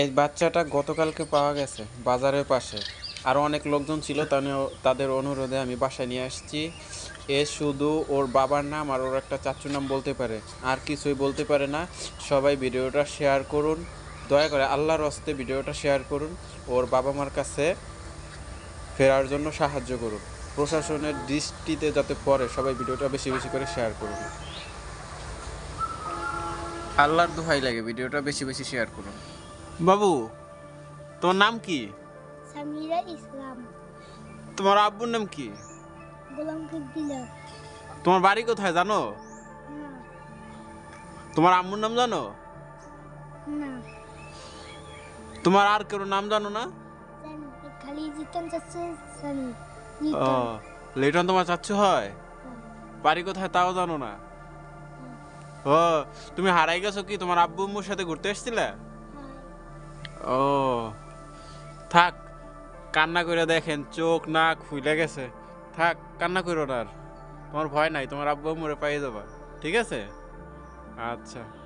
এই বাচ্চাটা গতকালকে পাওয়া গেছে বাজারের পাশে। আরও অনেক লোকজন ছিল তাদের অনুরোধে আমি বাসায় নিয়ে আসছি। এ শুধু ওর বাবার নাম আর ওর একটা চাচুর নাম বলতে পারে। আর কিছুই বলতে পারে না। সবাই ভিডিওটা শেয়ার করুন। দয়া করে আল্লাহর হস্তে ভিডিওটা শেয়ার করুন। ওর বাবা মার কাছে ফেরার জন্য সাহায্য করুন। প্রশাসনের দৃষ্টিতে যাতে পড়ে, সবাই ভিডিওটা বেশি বেশি করে শেয়ার করুন। আল্লাহর দোহাই লাগে ভিডিওটা বেশি বেশি শেয়ার করুন। বাবু তোমার নাম কি? সামিরা ইসলাম। তোমার আব্বুর নাম কি? গোলাম কিবদিলা তোমার বাড়ি কোথায় জানো? তোমার আম্মুর নাম জানো? না। তোমার আর কেউ নাম জানো না? জানি খালি জিতন চাচ্ছে জানি ও লিটন। তোমার চাচ্ছু হয়? বাড়ি কোথায় তাও জানো না? ও তুমি হারাই গেছো কি? তোমার আব্বু আম্মুর সাথে ঘুরতে এসেছিলে? ও। থাক, কান্না করে দেখেন, চোখ, নাক ফুলে গেছে। থাক, কান্না করো না আর। তোমার ভয় নাই, তোমার আব্বু মরে পাইয়ে যাবা ঠিক আছে? আচ্ছা।